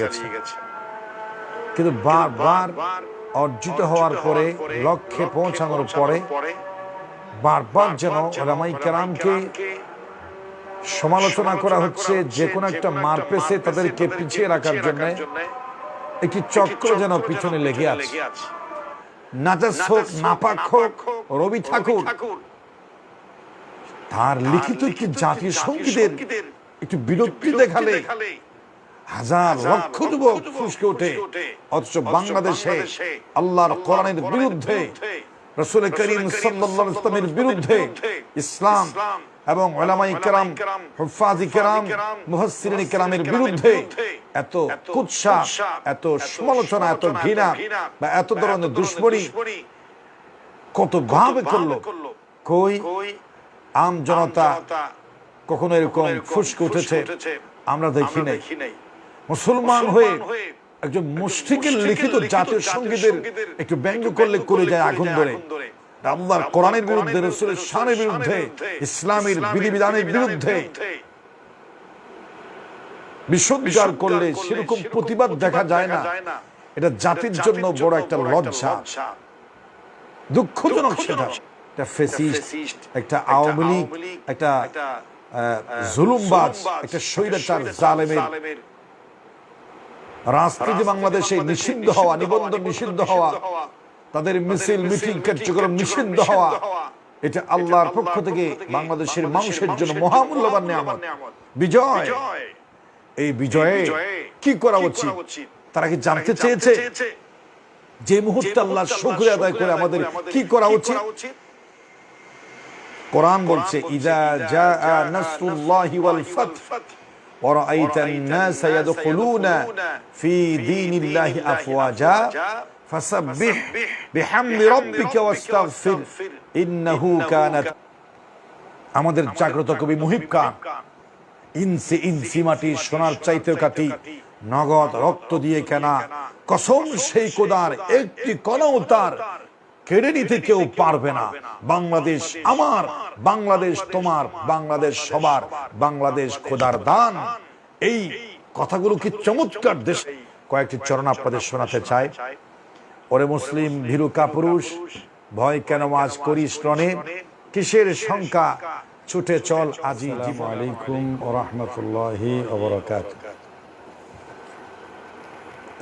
গেছে। কিন্তু বারবার অর্জিত হওয়ার পরে লক্ষ্যে পৌঁছানোর পরে বারবার যেন ওলামাই কেরামকে সমালোচনা করা হচ্ছে যে কোনো একটা মার পেছে তাদেরকে পিছিয়ে রাখার জন্য একটি চক্র যেন পিছনে লেগে আছে। নাজাস হোক নাপাক হোক রবি ঠাকুর। তার লিখিত একটি জাতীয় সঙ্গীতের একটু বিরক্তি দেখালে হাজার লক্ষ যুবক ফুসকে ওঠে। অথচ বাংলাদেশে আল্লাহর কোরআনের বিরুদ্ধে রসুল করিম ইসলামের বিরুদ্ধে ইসলাম এবং ওলামাই কেরাম হুফাজি কেরাম কেরামের বিরুদ্ধে এত কুৎসা এত সমালোচনা এত ঘৃণা বা এত ধরনের দুশ্মনী কত ভাবে করল। কই? আম জনতা কখনো এরকম ফুসকে উঠেছে? আমরা দেখি নাই। মুসলমান হয়ে একজন মুশরিকের লিখিত জাতীয় সঙ্গীতের একটু ব্যঙ্গ করলে করে যায় আগুন ধরে। আল্লাহর কোরআনের বিরুদ্ধে রসুলের শানের বিরুদ্ধে ইসলামের বিধিবিধানের বিরুদ্ধে বিসর্জন করলে সেরকম প্রতিবাদ দেখা যায় না। এটা জাতির জন্য বড় একটা লজ্জা। দুঃখজনক সেটা। একটা ফেসিস্ট একটা আওয়ামী লীগ একটা জুলুমবাজ একটা স্বৈরাচার জালেমের রাজনীতি বাংলাদেশে নিষিদ্ধ হওয়া নিবন্ধন নিষিদ্ধ হওয়া তাদের মিছিল মিটিং কার্যক্রম নিষিদ্ধ হওয়া এটা আল্লাহর পক্ষ থেকে বাংলাদেশের মানুষের জন্য মহামূল্যবান নিয়ামত। বিজয়। এই বিজয়ে কি করা উচিত? তারা কি জানতে চেয়েছে? যে মুহূর্তে আল্লাহ শুকরিয়া আদায় করে আমাদের কি করা উচিত? কোরআন বলছে ইদা জা নাসরুল্লাহি ওয়াল ফাত ورأيت الناس يدخلون في دين الله أفواجا فسبح بحمد ربك واستغفر إنه كانت আমাদের জাগ্রত কবি মুহিব খান ইনসি ইনসি মাটি সোনার চাইতে কাটি নগদ রক্ত দিয়ে কেনা কসম সেই কোদার একটি কণাও তার কেড়ে নিতে কেউ পারবে না। বাংলাদেশ আমার বাংলাদেশ তোমার বাংলাদেশ সবার বাংলাদেশ খোদার দান। এই কথাগুলো কি চমৎকার দেশ কয়েকটি চরণ আপনাদের শোনাতে চাই। ওরে মুসলিম ভীরু কাপুরুষ ভয় কেন আজ করিস রণে? কিসের শঙ্কা? ছুটে চল আজি আলাইকুম রহমতুল্লাহি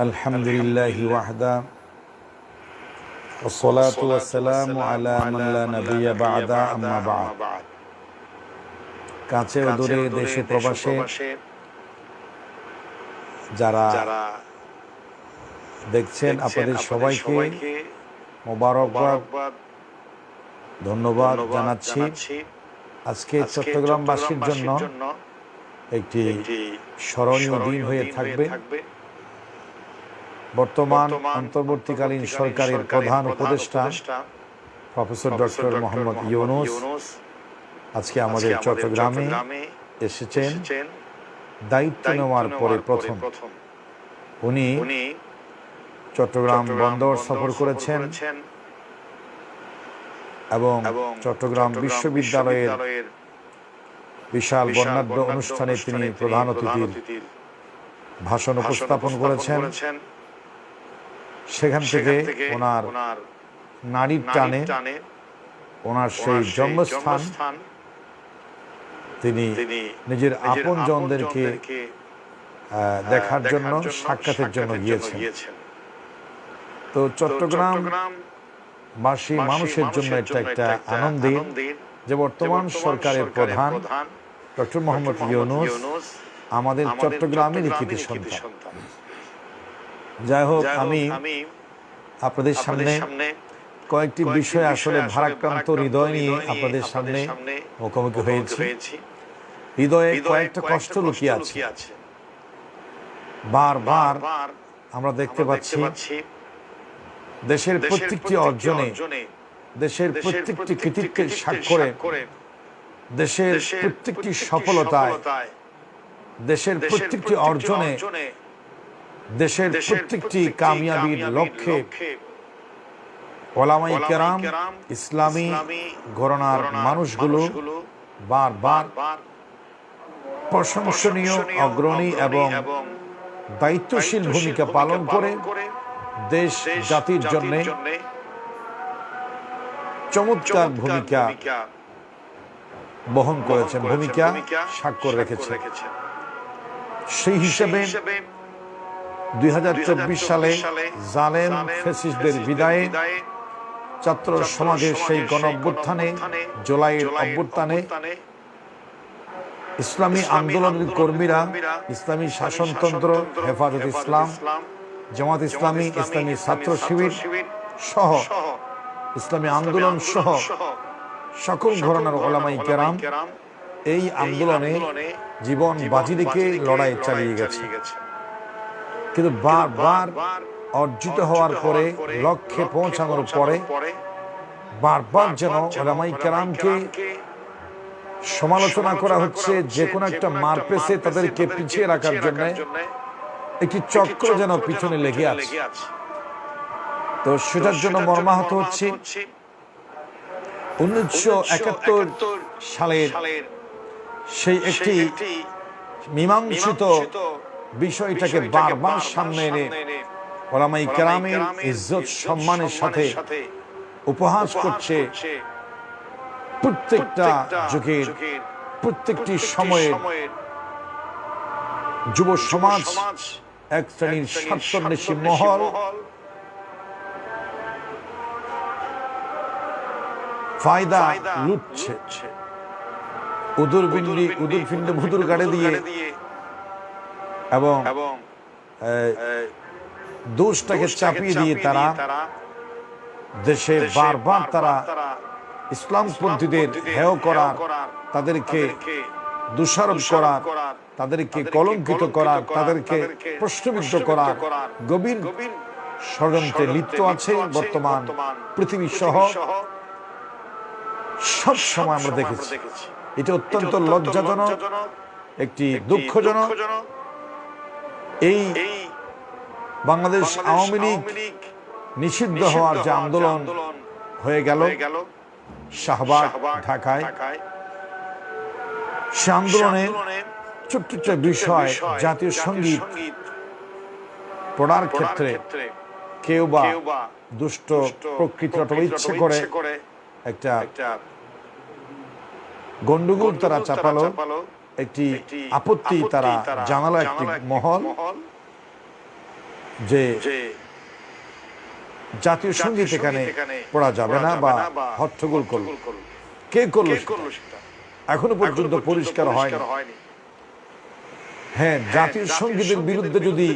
আলহামদুলিল্লাহ ওয়াহদা। والصلاة والسلام على من لا نبي بعد أما بعد কাছে ও দূরে দেশে প্রবাসে যারা দেখছেন আপনাদের সবাইকে মোবারকবাদ ধন্যবাদ জানাচ্ছি আজকে চট্টগ্রামবাসীর জন্য একটি স্মরণীয় দিন হয়ে থাকবে বর্তমান অন্তর্বর্তীকালীন সরকারের প্রধান উপদেষ্টা প্রফেসর ডক্টর মোহাম্মদ ইউনুস আজকে আমাদের চট্টগ্রামে এসেছেন দায়িত্ব নেওয়ার পরে প্রথম। উনি চট্টগ্রাম বন্দর সফর করেছেন এবং চট্টগ্রাম বিশ্ববিদ্যালয়ের বিশাল বর্ণাঢ্য অনুষ্ঠানে তিনি প্রধান অতিথির ভাষণ উপস্থাপন করেছেন। সেখান থেকে ওনার নারীর টানে ওনার সেই জন্মস্থান তিনি নিজের আপন জনদেরকে দেখার জন্য সাক্ষাতের জন্য গিয়েছেন। তো চট্টগ্রাম বাসী মানুষের জন্য এটা একটা আনন্দের যে বর্তমান সরকারের প্রধান ডক্টর মোহাম্মদ ইউনুস আমাদের চট্টগ্রামে লিখিত সন্তান। যাই হোক আমি আপনাদের সামনে কয়েকটি বিষয় আসলে ভারাক্রান্ত হৃদয় নিয়ে আপনাদের সামনে মুখোমুখি হয়েছি। হৃদয়ে কয়েকটা কষ্ট লুকিয়ে আছে। বারবার আমরা দেখতে পাচ্ছি দেশের প্রত্যেকটি অর্জনে দেশের প্রত্যেকটি কৃতিত্বের স্বাক্ষরে দেশের প্রত্যেকটি সফলতায় দেশের প্রত্যেকটি অর্জনে দেশের প্রত্যেকটি কামিয়াবির লক্ষ্যে ওলামাই কেরাম ইসলামী ঘরনার মানুষগুলো বারবার প্রশংসনীয় অগ্রণী এবং দায়িত্বশীল ভূমিকা পালন করে দেশ জাতির জন্য চমৎকার ভূমিকা বহন করেছেন ভূমিকা স্বাক্ষর রেখেছে সেই হিসেবে দুই হাজার চব্বিশ সালে জালেম ফেসিসদের বিদায়ে ছাত্র সমাজের সেই গণ অভ্যুত্থানে জুলাইয়ের অভ্যুত্থানে ইসলামী আন্দোলনের কর্মীরা ইসলামী শাসনতন্ত্র হেফাজত ইসলাম জামাত ইসলামী ইসলামী ছাত্র শিবির সহ ইসলামী আন্দোলন সহ সকল ধরনের ওলামাই কেরাম এই আন্দোলনে জীবন বাজি রেখে লড়াই চালিয়ে গেছে। কিন্তু বারবার অর্জিত হওয়ার পরে লক্ষ্যে পৌঁছানোর পরে বারবার যেন ওলামাই কেরামকে সমালোচনা করা হচ্ছে যে কোনো একটা মার পেছে তাদেরকে পিছিয়ে রাখার জন্য একটি চক্র যেন পিছনে লেগে আছে। তো সেটার জন্য মর্মাহত হচ্ছে উনিশশো একাত্তর সালের সেই একটি মীমাংসিত বিষয়টাকে বারবার সামনে এনে ওলামাই কেরামের ইজ্জত সম্মানের সাথে উপহাস করছে প্রত্যেকটা যুগের প্রত্যেকটি সময়ের যুব সমাজ এক শ্রেণির স্বার্থন্বেষী মহল ফায়দা লুটছে। উদুর বিন্দি উদুর ফিন্ডে ভুদুর গাড়ে দিয়ে এবং দোষটাকে চাপিয়ে দিয়ে তারা দেশে বারবার তারা ইসলামপন্থীদের হেয় করার তাদেরকে দোষারোপ করার তাদেরকে কলঙ্কিত করার তাদেরকে প্রশ্নবিদ্ধ করার গভীর ষড়যন্ত্রে লিপ্ত আছে বর্তমান পৃথিবী সহ সব সময় আমরা দেখেছি। এটা অত্যন্ত লজ্জাজনক একটি দুঃখজনক এই বাংলাদেশ আওয়ামী লীগ নিষিদ্ধ হওয়ার যে আন্দোলন হয়ে গেল শাহবাগ ঢাকায়। সে আন্দোলনে ছোট্ট বিষয় জাতীয় সংগীত পড়ার ক্ষেত্রে কেউ বা দুষ্ট প্রকৃতির অথবা ইচ্ছে করে একটা গন্ডগোল তারা চাপালো। একটি আপত্তি তারা জানালো একটি মহল যে জাতীয় সংগীত এখানে পড়া যাবে না বা হট্টগোল করল। কে করল এখনও পর্যন্ত পরিষ্কার হয়নি। হ্যাঁ জাতীয় সঙ্গীতের বিরুদ্ধে যদি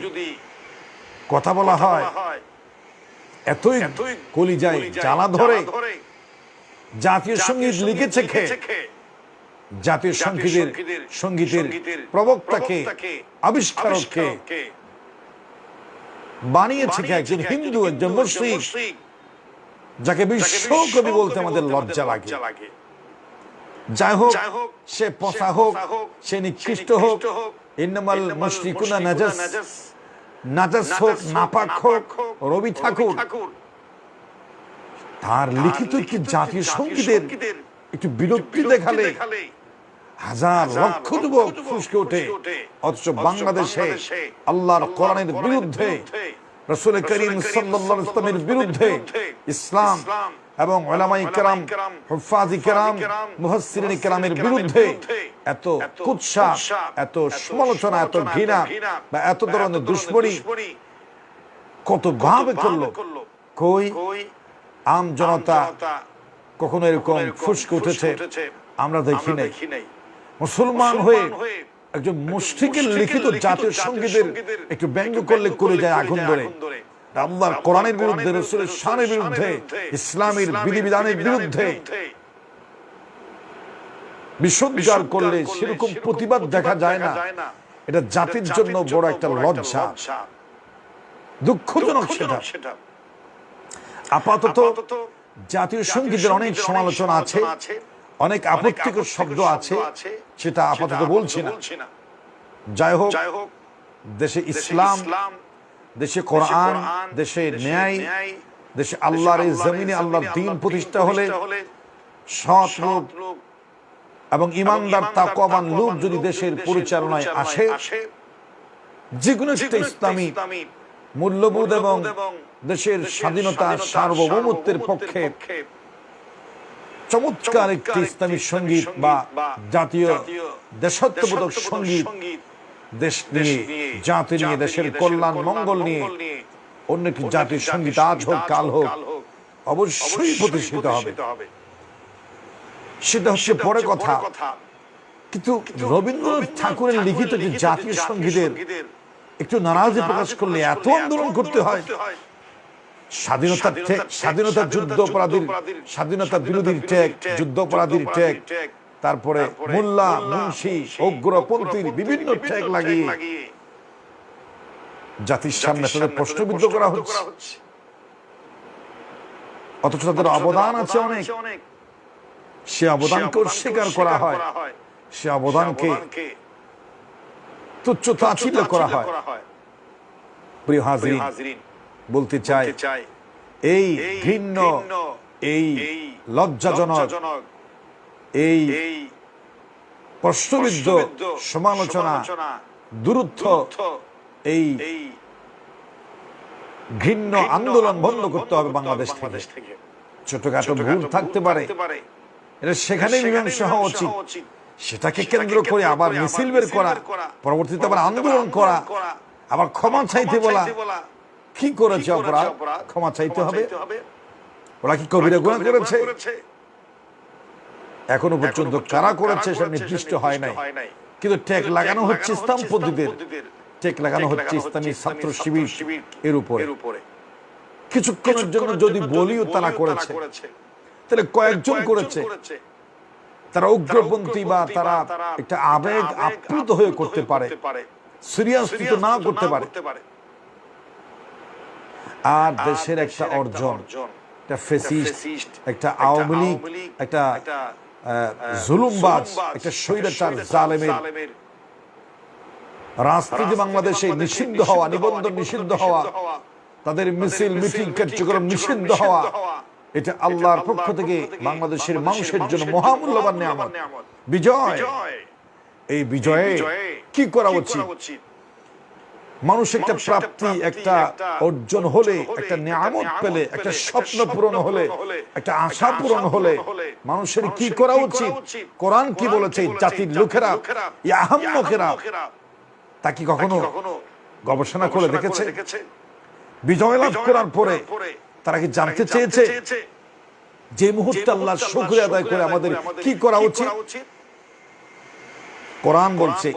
কথা বলা হয় এতই কলি যায় জ্বালা ধরে জাতীয় সংগীত লিখেছে খে জাতীয় সঙ্গীতের সঙ্গীতের প্রবক্তাকে আবিষ্কারককে বানিয়েছে একজন হিন্দু একজন মুসলিম? যাকে বিশ্ব কবি বলতে আমাদের লজ্জা লাগে। যাই হোক সে পচা হোক সে নিকৃষ্ট হোক ইন্নামাল মুশরিকুনা নাজাস নাজাস হোক নাপাক হোক রবি ঠাকুর। তার লিখিত একটি জাতীয় সঙ্গীতের একটু বিরক্তি দেখালে হাজার লক্ষ যুবক ফুসকে ওঠে। অথচ বাংলাদেশে আল্লাহর কোরআনের বিরুদ্ধে রসুল করিম সাল্লাল্লাহু আলাইহি ইসলামের বিরুদ্ধে ইসলাম এবং ওলামাই কেরাম হুফাজি কেরাম মুহাসসিরিন কেরামের বিরুদ্ধে এত কুৎসা এত সমালোচনা এত ঘৃণা বা এত ধরনের দুশ্মনী কত ভাবে করল। কই? আম জনতা কখনো এরকম ফুসকে উঠেছে? আমরা দেখি নাই। মুসলমান হয়ে একজন মুশরিকের লিখিত জাতীয় সঙ্গীতের একটু ব্যঙ্গ করলে করে যায় আগুন ধরে। আল্লাহর কোরআনের বিরুদ্ধে রসুলের শানের বিরুদ্ধে ইসলামের বিধিবিধানের বিরুদ্ধে। বিসর্জন করলে সেরকম প্রতিবাদ দেখা যায় না। এটা জাতির জন্য বড় একটা লজ্জা। দুঃখজনক সেটা। আপাতত জাতীয় সঙ্গীতের অনেক সমালোচনা আছে। অনেক আপত্তিকর শব্দ আছে সেটা আপাতত বলছি না। যাই হোক দেশে ইসলাম দেশে কোরআন দেশে ন্যায় দেশে আল্লাহর এই জমিনে আল্লাহর দিন প্রতিষ্ঠা হলে সৎ লোক এবং ইমানদার তাকওয়াবান লোক যদি দেশের পরিচালনায় আসে যে কোনো একটা ইসলামী মূল্যবোধ এবং দেশের স্বাধীনতা সার্বভৌমত্বের পক্ষে চমৎকার একটি ইসলামী সংগীত বা জাতীয় দেশাত্মবোধক সংগীত দেশ নিয়ে জাতি নিয়ে দেশের কল্যাণ মঙ্গল নিয়ে। অন্য একটি জাতির সংগীত আজ হোক কাল হোক অবশ্যই প্রতিষ্ঠিত হবে। সেটা হচ্ছে পরে কথা। কিন্তু রবীন্দ্রনাথ ঠাকুরের লিখিত যে জাতীয় সঙ্গীতের একটু নারাজি প্রকাশ করলে এত আন্দোলন করতে হয়। স্বাধীনতার স্বাধীনতার যুদ্ধ অপরাধীর স্বাধীনতা বিরোধীর ঠেক যুদ্ধ অপরাধীর ঠেক তারপরে মোল্লা মুন্সি অগ্রপন্থীর বিভিন্ন ঠেক লাগিয়ে জাতির সামনে তাদের প্রশ্নবিদ্ধ করা হচ্ছে। অথচ তাদের অবদান আছে অনেক। সে অবদানকে অস্বীকার করা হয়। সে অবদানকে তুচ্ছ তাচ্ছিল্য করা হয়। প্রিয় হাজির বলতে চাই এই ঘৃণ্য এই লজ্জাজনক এই প্রশ্নবিদ্ধ সমালোচনা দূরত্ব এই ঘৃণ্য আন্দোলন বন্ধ করতে হবে বাংলাদেশ থেকে। ছোটখাটো ভুল থাকতে পারে। এটা সেখানে মীমাংসা হওয়া উচিত। সেটাকে কেন্দ্র করে আবার মিছিল বের করা পরবর্তীতে আবার আন্দোলন করা আবার ক্ষমা চাইতে বলা। কি করেছে অপরাধ? ক্ষমা চাইতে হবে? ওরা কি কবিরা গুণা করেছে? এখনও পর্যন্ত কারা করেছে সেটা নির্দিষ্ট হয় নাই। কিন্তু টেক লাগানো হচ্ছে ইসলামপন্থীদের টেক লাগানো হচ্ছে ইসলামী ছাত্র শিবির এর উপরে। কিছুক্ষণের জন্য যদি বলিও তারা করেছে তাহলে কয়েকজন করেছে। তারা উগ্রপন্থী বা তারা একটা আবেগ আপ্লুত হয়ে করতে পারে। সিরিয়াস তো না করতে পারে। আর দেশের একটা অর্জন একটা ফেসিস্ট একটা আওয়ামী লীগ একটা জুলুমবাজ একটা স্বৈরাচার জালেমের রাজনীতি বাংলাদেশে নিষিদ্ধ হওয়া নিবন্ধন নিষিদ্ধ হওয়া তাদের মিছিল মিটিং কার্যক্রম নিষিদ্ধ হওয়া এটা আল্লাহর পক্ষ থেকে বাংলাদেশের মানুষের জন্য মহামূল্যবান নিয়ামত। বিজয়! এই বিজয়ে কি করা উচিত? মানুষ একটা প্রাপ্তি একটা অর্জন হলে একটা নিয়ামত পেলে একটা স্বপ্ন পূরণ হলে একটা আশা পূরণ হলে মানুষের কি করা উচিত? কোরআন কি বলেছে? জাতির লোকেরা ইয়াহাম্মকেরা তা কি কখনো গবেষণা করে দেখেছে? বিজয় লাভ করার পরে তারা কি জানতে চেয়েছে? যে মুহূর্তে আল্লাহ শুক্রিয়া আদায় করে আমাদের কি করা উচিত? কোরআন বলছে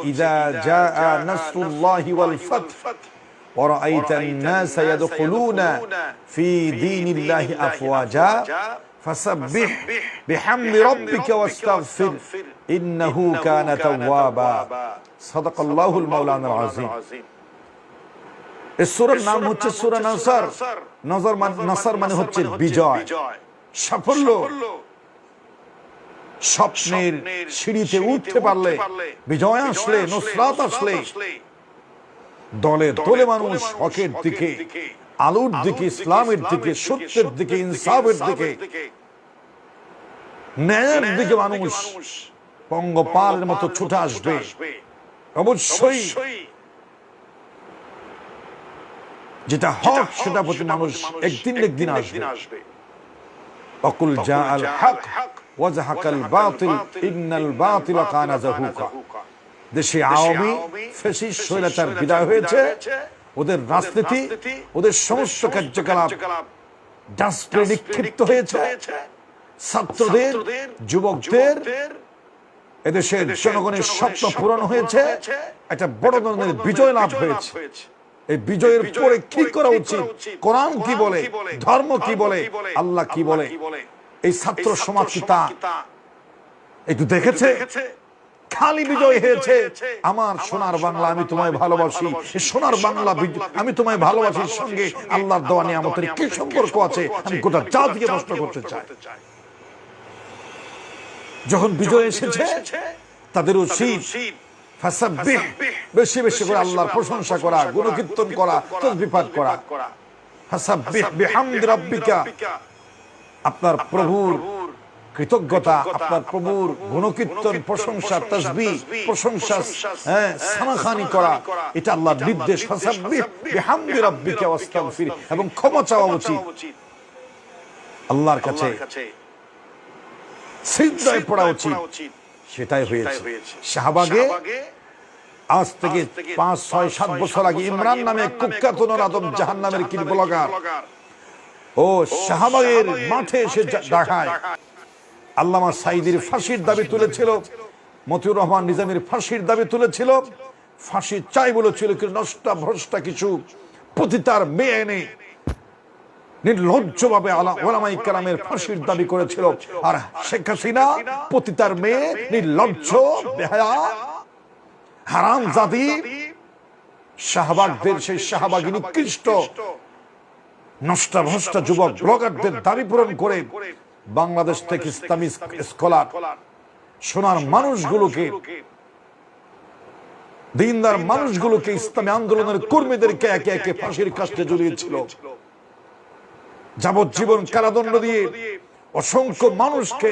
নাম হচ্ছে সূরা মানে হচ্ছে বিজয়। সাফল্য। স্বপ্নের সিঁড়িতে উঠতে পারলে বিজয় আসলে নুসরাত আসলে দলে দলে মানুষ হকের দিকে আলোর দিকে ইসলামের দিকে সত্যের দিকে ইনসাফের দিকে ন্যায়ের দিকে মানুষ পঙ্গপালের মতো ছুটে আসবে। অবশ্যই যেটা হক সেটা প্রতি মানুষ একদিন একদিন আসবে। অকুল জা আল হক। হক। ওয়াজহাকাল বাতিল ইন্নাল বাতিল কানা জাহুকা দেশে আওয়ামী ফ্যাসিস্ট স্বৈরাচার বিদায় হয়েছে। ওদের রাজনীতি ওদের সমস্ত কার্যকলাপ নিক্ষিপ্ত হয়েছে। ছাত্রদের যুবকদের এদেশের জনগণের স্বপ্ন পূরণ হয়েছে। একটা বড় ধরনের বিজয় লাভ হয়েছে। এই বিজয়ের পরে কি করা উচিত? কোরআন কি বলে? ধর্ম কি বলে? আল্লাহ কি বলে? এই ছাত্র সমাজ কি তা একটু দেখেছে? খালি বিজয় হয়েছে। আমার সোনার বাংলা আমি তোমায় ভালোবাসি। সোনার বাংলা আমি তোমায় ভালোবাসির সঙ্গে আল্লাহর দেওয়া নিয়ামতের কি সম্পর্ক আছে? আমি গোটা জাতিকে নষ্ট করতে চাই। যখন বিজয় এসেছে তাদের উচিত বেশি বেশি করে আল্লাহর প্রশংসা করা গুণকীর্তন করা তসবিপাত করা। ফাসাব্বিহ বিহামদি রাব্বিকা। আপনার প্রভুর কৃতজ্ঞতা আপনার প্রভুর গুণকীর্তন প্রশংসা তসবি প্রশংসা হ্যাঁ সানাখানি করা। এটা আল্লাহর নির্দেশ ফাসাব্বিহ বিহামদি রাব্বিকা ওয়াস্তাগফির এবং ক্ষমা চাওয়া উচিত। আল্লাহর কাছে সিজদায় পড়া উচিত। সেটাই হয়েছে। শাহবাগে আজ থেকে পাঁচ ছয় সাত বছর আগে ইমরান নামে কুখ্যাত আদম জাহান নামের কি ব্লগার ও শাহবাগের মাঠে এসে দেখায় আল্লামা সাইদির ফাঁসির দাবি তুলেছিল, মতিউর রহমান নিজামের ফাঁসির দাবি তুলেছিল, ফাঁসি চাই বলেছিল, কিন্তু নষ্টা ভ্রষ্টা কিছু পতিতার মেয়ে এনে নির্লজ্জভাবে ওলামাই কেরামের ফাঁসির দাবি করেছিল। আর শেখ হাসিনা পতিতার মেয়ে, নির্লজ্জ, বেহায়া হারাম জাতি শাহবাগদের সেই শাহবাগী নিকৃষ্ট যুবক ব্লগারদের দাবি পূরণ করে বাংলাদেশ থেকে ইসলামী স্কলার। সোনার মানুষগুলোকে, দিনদার মানুষগুলোকে ইসলামী আন্দোলনের কর্মীদেরকে একে একে ফাঁসির কাস্টে জড়িয়েছিল। যাবজ্জীবন কারাদণ্ড দিয়ে অসংখ্য মানুষকে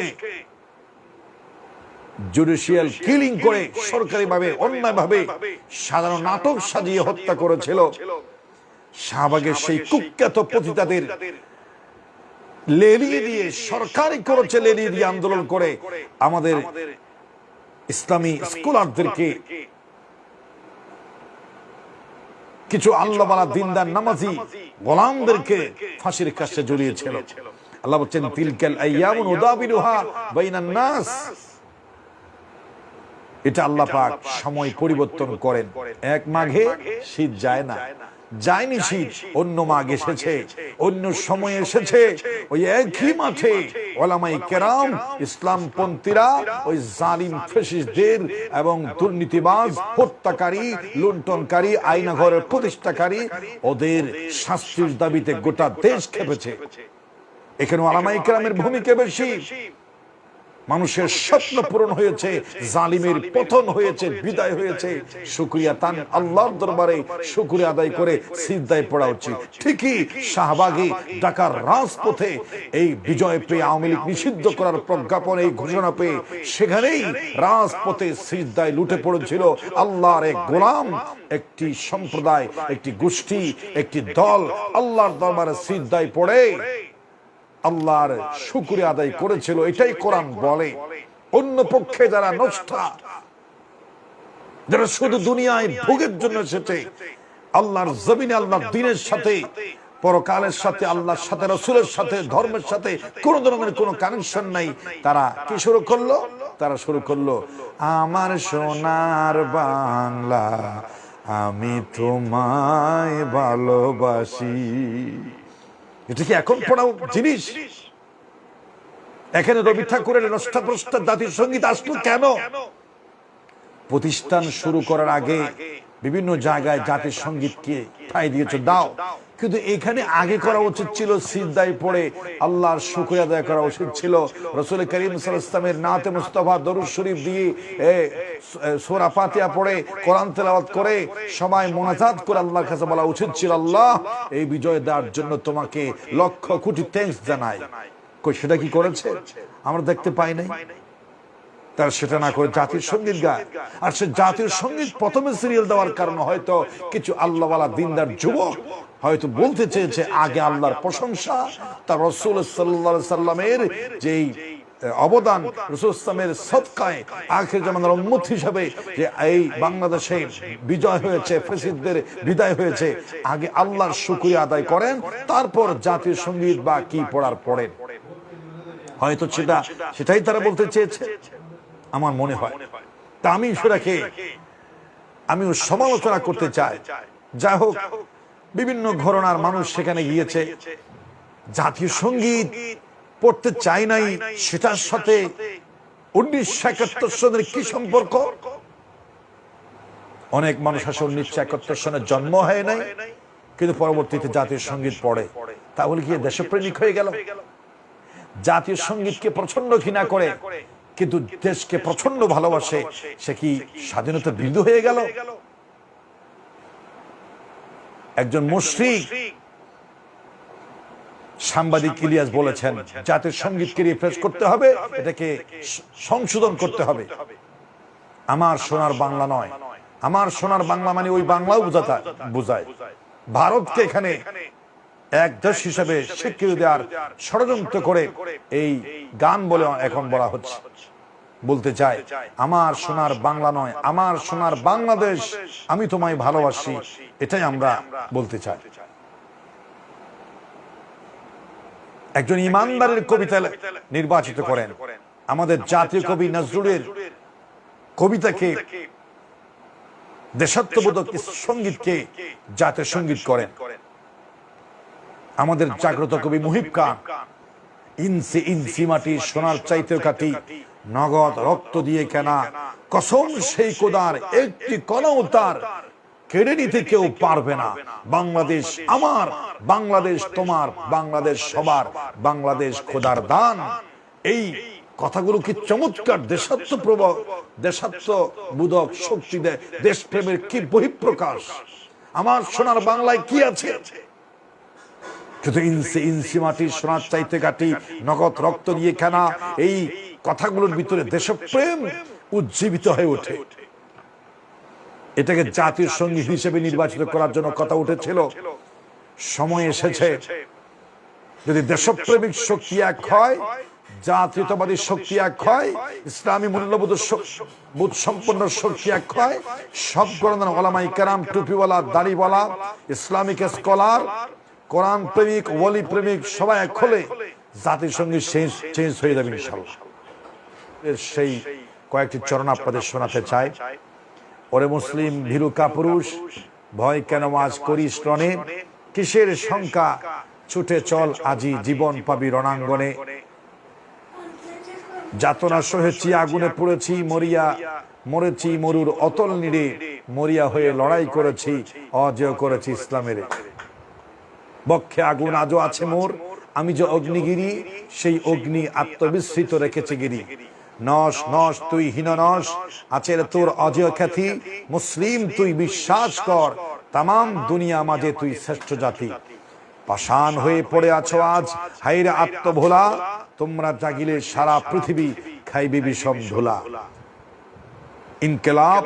জুডিশিয়াল কিলিং করে সরকারি ভাবে অন্যায় ভাবে সাধারণ নাটক সাজিয়ে হত্যা করেছিল। শাহবাগের সেই কুখ্যাত পতিতাদের লেলিয়ে দিয়ে সরকারি করেছে লেলিয়ে দিয়ে আন্দোলন করে আমাদের ইসলামী স্কলারদেরকে। কিছু আল্লাহওয়ালা দিনদার নামাজি গোলামদেরকে ফাঁসির কাছে জড়িয়েছিল আল্লাহ বলছেন তিলকাল আইয়ামুন উদাবিলুহা বাইনান নাস। এটা আল্লাহ পাক সময় পরিবর্তন করেন। এক মাঘে শীত যায় না। যায়নি শীত অন্য মাঘ এসেছে অন্য সময় এসেছে ওই একই মাঠে ওলামাই কেরাম ইসলাম পন্থীরা ওই জালিম ফেসিসদের এবং দুর্নীতিবাজ হত্যাকারী লুণ্ঠনকারী আইনাঘরের প্রতিষ্ঠাকারী ওদের শাস্তির দাবিতে গোটা দেশ খেপেছে। এখানে ওলামাই কেরামের ভূমিকা বেশি। মানুষের স্বপ্ন পূরণ হয়েছে, জালিমের পতন হয়েছে, বিদায় হয়েছে। শুক্রিয়া তান আল্লাহর দরবারে, শুক্রিয়া আদায় করে সিদ্ধায় পড়া উচিত। ঠিকই শাহবাগে ঢাকার রাজপথে এই বিজয় পেয়ে আওয়ামী লীগ নিষিদ্ধ করার প্রজ্ঞাপন, এই ঘোষণা পেয়ে সেখানেই রাজপথে সিদ্ধায় লুটে পড়েছিল আল্লাহর এক গোলাম, একটি সম্প্রদায়, একটি গোষ্ঠী, একটি দল। আল্লাহর দরবারে সিদ্ধায় পড়ে। আল্লাহর শুকুরে আদায় করেছিল, এটাই কোরআন বলে। অন্য পক্ষে যারা নষ্টা, যারা শুধু দুনিয়ায় ভোগের জন্য এসেছে, আল্লাহর জমিনে, আল্লাহর দিনের সাথে, পরকালের সাথে, আল্লাহর সাথে, রসুলের সাথে, ধর্মের সাথে, কোন ধরনের কোনো কানেকশন নাই। তারা কি শুরু করল? তারা শুরু করল, আমার সোনার বাংলা আমি তোমায় ভালোবাসি। এটা কি এখন পড়াও জিনিস? এখানে রবি ঠাকুরের নষ্টাপ্রষ্ঠা জাতির সংগীত আসলো কেন? প্রতিষ্ঠান শুরু করার আগে বিভিন্ন জায়গায় জাতির সঙ্গীতকে ঠাই দিয়েছে, দাও। কিন্তু এখানে আগে করা উচিত ছিল সিদ্ধায় পড়ে আল্লাহর শুক্র আদায় করা উচিত ছিল। রসুল করিম ইসলামের নাতে মুস্তফা দরুদ শরীফ দিয়ে সোরা ফাতিহা পড়ে, কোরআন তেলাওয়াত করে সময় মোনাজাত করে আল্লাহর কাছে বলা উচিত ছিল, আল্লাহ, এই বিজয় দেওয়ার জন্য তোমাকে লক্ষ কোটি থ্যাঙ্কস জানাই। সেটা কি করেছে? আমরা দেখতে পাই নাই। তার সেটা না করে জাতির সংগীত গায়। আর সে জাতির সংগীত প্রথমে সিরিয়াল দেওয়ার কারণে হয়তো কিছু আল্লাহওয়ালা দিনদার যুবক হয়তো বলতে চেয়েছে, আগে আল্লাহর প্রশংসা। তার রসুল সাল্লাহ সাল্লামের যেই অবদান, রসুল ইসলামের সৎকায় আখের জামানের উন্মত হিসাবে যে এই বাংলাদেশে বিজয় হয়েছে, ফেসিদদের বিদায় হয়েছে, আগে আল্লাহর শুক্রিয়া আদায় করেন, তারপর জাতীয় সংগীত বা কি পড়ার পড়েন। হয়তো সেটা, সেটাই তারা বলতে চেয়েছে। আমার মনে হয়। তা আমি সেটাকে আমি সমালোচনা করতে চাই। যাই হোক বিভিন্ন ঘরনার মানুষ সেখানে গিয়েছে। জাতীয় সংগীত পড়তে চাই নাই সেটার সাথে উনিশশো একাত্তর সনের কি সম্পর্ক? অনেক মানুষ আসলে উনিশশো একাত্তর সনের জন্ম হয় নাই কিন্তু পরবর্তীতে জাতীয় সংগীত পড়ে। তাহলে কি দেশপ্রেমিক হয়ে গেল? জাতীয় সঙ্গীতকে প্রচণ্ড ঘৃণা করে। কিন্তু দেশকে প্রচণ্ড ভালোবাসে সে কি স্বাধীনতা বিরুদ্ধ হয়ে গেল? একজন মুশ্রিক সাংবাদিক ইলিয়াস বলেছেন জাতীয় সঙ্গীতকে রিফ্রেশ করতে হবে এটাকে সংশোধন করতে হবে। আমার সোনার বাংলা নয়। আমার সোনার বাংলা মানে ওই বাংলাও বোঝাতা বোঝায়। ভারতকে এখানে এক দেশ হিসেবে স্বীকৃতি দেওয়ার ষড়যন্ত্র করে এই গান বলে এখন বলা হচ্ছে। বলতে চাই, আমার সোনার বাংলা নয়, আমার সোনার বাংলাদেশ, আমি তোমায় ভালোবাসি, এটাই আমরা বলতে চাই। একজন ইমানদারের কবিতা নির্বাচিত করেন। আমাদের জাতীয় কবি নজরুলের কবিতাকে দেশাত্মবোধক সঙ্গীতকে জাতীয় সংগীত করেন। আমাদের জাগ্রত কবি মুহিব খান। ইনসি ইনসি মাটি সোনার চাইতে কাটি নগদ রক্ত দিয়ে কেনা কসম সেই কোদার একটি কণাও তার। কেড়ে নিতে কেউ পারবে না। বাংলাদেশ আমার বাংলাদেশ তোমার বাংলাদেশ সবার। বাংলাদেশ খোদার দান। এই কথাগুলো কি চমৎকার? দেশাত্ম প্রভাব দেশাত্ম বোধক শক্তি দেয়। দেশপ্রেমের কি বহিঃপ্রকাশ? আমার সোনার বাংলায় কি আছে? শুধু ইনসি ইনসি মাটি, সোনার চাইতে কাটি নগদ রক্ত দিয়ে কেনা এই কথাগুলোর ভিতরে দেশপ্রেম উজ্জীবিত হয়ে ওঠে। এটাকে জাতীয় সংগীত হিসেবে নির্বাচিত করার জন্য কথা উঠেছিল। সময় এসেছে। যদি দেশপ্রেমিক শক্তি এক হয়, জাতীয়তাবাদী শক্তি এক হয়, ইসলামী মূল্যবোধ বোধ সম্পন্ন শক্তি এক হয়, সব গণনা ওলামাই কেরাম, টুপিওয়ালা, দাড়িওয়ালা, ইসলামিক স্কলার কোরআন প্রেমিক, ওয়ালি প্রেমিক সবাই এক হলে জাতিসংঘী চেঞ্জ হয়ে যাবে ইনশাল্লাহ। সেই কয়েকটি চরণ আপনাদের শোনাতে চাই। ওরে মুসলিম, ভীরু কাপুরুষ, ভয় কেন আজ করিস রণে? কিসের শঙ্কা? ছুটে চল আজি জীবন পাবি রণাঙ্গনে। যাতনা সহেছি আগুনে পড়েছি, মরিয়া, মরেছি মরুর অতল নিড়ে। মরিয়া হয়ে লড়াই করেছি, অজয় করেছি ইসলামের। বক্ষে আগুন আজও আছে মোর। আমি যে অগ্নিগিরি, সেই অগ্নি আত্মবিস্মৃত রেখেছে গিরি। নস নস, তুই হীন নস আছের তোর অজয় খ্যাতি। মুসলিম, তুই বিশ্বাস কর, তামাম দুনিয়া মাঝে তুই শ্রেষ্ঠ জাতি। পাষাণ হয়ে পড়ে আছো আজ হাইরে আত্মভোলা। তোমরা জাগিলে সারা পৃথিবী খাইবে বিষম ধুলা। ইনকেলাব,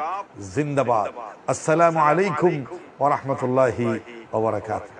জিন্দাবাদ। আসসালামু আলাইকুম ওয়া রাহমাতুল্লাহি ওয়া বারাকাতুহু।